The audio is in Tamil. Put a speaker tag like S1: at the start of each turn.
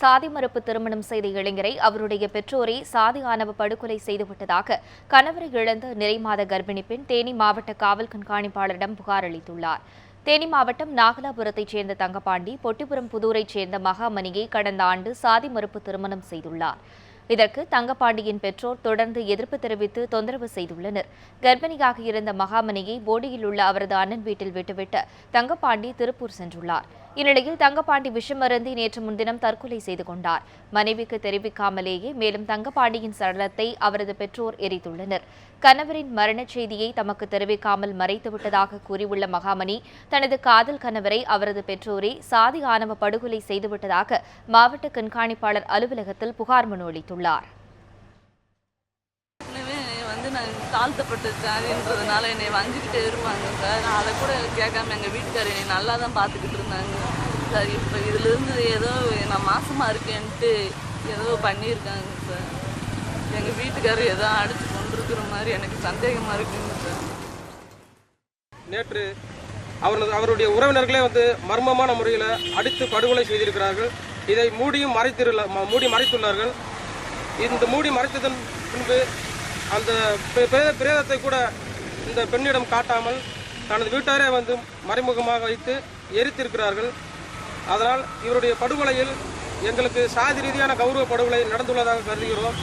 S1: சாதி மறுப்பு திருமணம் செய்த இளைஞரை அவருடைய பெற்றோரை சாதி ஆணவ படுகொலை செய்துவிட்டதாக கணவரை இழந்த நிறைமாத கர்ப்பிணி பெண் தேனி மாவட்ட காவல் கண்காணிப்பாளரிடம் புகார் அளித்துள்ளார். தேனி மாவட்டம் நாகலாபுரத்தைச் சேர்ந்த தங்கபாண்டி பொட்டிபுரம் புதூரைச் சேர்ந்த மகாமணியை கடந்த ஆண்டு சாதி மறுப்பு திருமணம் செய்துள்ளார். இதற்கு தங்கபாண்டியின் பெற்றோர் தொடர்ந்து எதிர்ப்பு தெரிவித்து தொந்தரவு செய்துள்ளனர். கர்ப்பிணியாக இருந்த மகாமணியை போடியில் உள்ள அவரது அண்ணன் வீட்டில் விட்டுவிட்டு தங்கபாண்டி திருப்பூர் சென்றுள்ளார். இந்நிலையில் தங்கபாண்டி விஷமருந்தி நேற்று முன்தினம் தற்கொலை செய்து கொண்டார். மனைவிக்கு தெரிவிக்காமலேயே மேலும் தங்கபாண்டியின் சடலத்தை அவரது பெற்றோர் எரித்துள்ளனர். கணவரின் மரணச் செய்தியை தமக்கு தெரிவிக்காமல் மறைத்துவிட்டதாக கூறியுள்ள மகாமணி தனது காதல் கணவரை அவரது பெற்றோரே சாதி ஆணவ படுகொலை செய்துவிட்டதாக மாவட்ட கண்காணிப்பாளர் அலுவலகத்தில் புகார் மனு அளித்துள்ளார்.
S2: ஏற்கனவே வந்து நான் தாழ்த்தப்பட்ட ஜாதின்றதுனால என்னை வஞ்சிக்கிட்டே இருப்பாங்க சார். நான் அதை கூட கேட்காம எங்கள் வீட்டுக்காரர் என்னை நல்லா தான் பார்த்துக்கிட்டு இருந்தாங்க. சார் இப்போ இதுலேருந்து ஏதோ நான் மாசமா இருக்கேன்ட்டு ஏதோ பண்ணியிருக்காங்க சார். எங்கள் வீட்டுக்காரர் ஏதோ அடிச்சு கொண்டிருக்கிற மாதிரி எனக்கு சந்தேகமாக இருக்குங்க சார்.
S3: நேற்று அவர் அவருடைய உறவினர்களே வந்து மர்மமான முறையில் அடித்து படுகொலை செய்திருக்கிறார்கள். இதை மூடியும் மறைத்திருல ம- மூடி மறைத்துள்ளார்கள். இந்த மூடி மறைத்ததன் பின்பு அந்த பிரேத பிரேதத்தை கூட இந்த பெண்ணிடம் காட்டாமல் தனது வீட்டாரே வந்து மறைமுகமாக வைத்து எரித்திருக்கிறார்கள். அதனால் இவருடைய படுகொலையில் எங்களுக்கு சாதி ரீதியான கௌரவ படுகொலை நடந்துள்ளதாக கருதுகிறோம்.